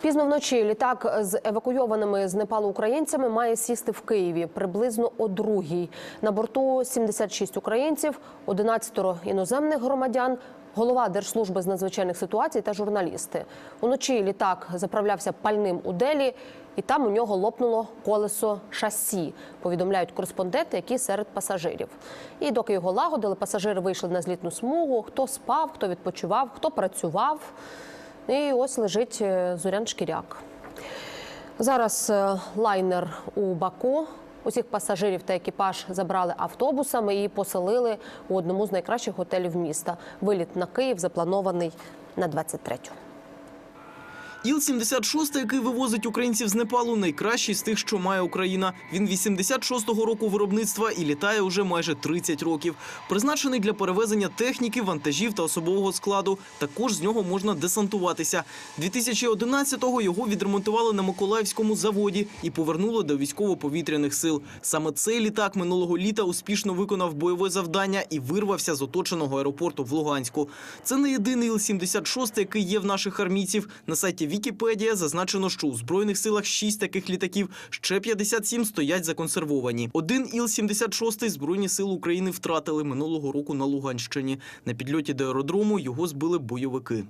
Пізно вночі літак з евакуйованими з Непалу українцями має сісти в Києві приблизно о другій. На борту 76 українців, 11 іноземних громадян, голова Держслужби з надзвичайних ситуацій та журналісти. Уночі літак заправлявся пальним у Делі, і там у нього лопнуло колесо шасі. Повідомляють кореспонденти, які серед пасажирів. І доки його лагодили, пасажири вийшли на злітну смугу. Хто спав, хто відпочивав, хто працював. І ось лежить е, Зорян Шкіряк. Зараз е, лайнер у Баку. Усіх пасажирів та екіпаж забрали автобусами і поселили у одному з найкращих готелів міста. Виліт на Київ запланований на 23-ю. Іл-76, який вивозить українців з Непалу, найкращий з тих, що має Україна. Він 86-го року виробництва і літає уже майже 30 років. Призначений для перевезення техніки, вантажів та особового складу. Також з нього можна десантуватися. 2011-го його відремонтували на Миколаївському заводі і повернули до військово-повітряних сил. Саме цей літак минулого літа успішно виконав бойове завдання і вирвався з оточеного аеропорту в Луганську. Це не єдиний Іл-76, який є в наших армійців. На сайті Вікіпедія зазначено, що у збройних силах 6 таких літаків, ще 57 стоять законсервовані. Один Іл-76 збройні сили України втратили минулого року на Луганщині. На підльоті до аеродрому його збили бойовики.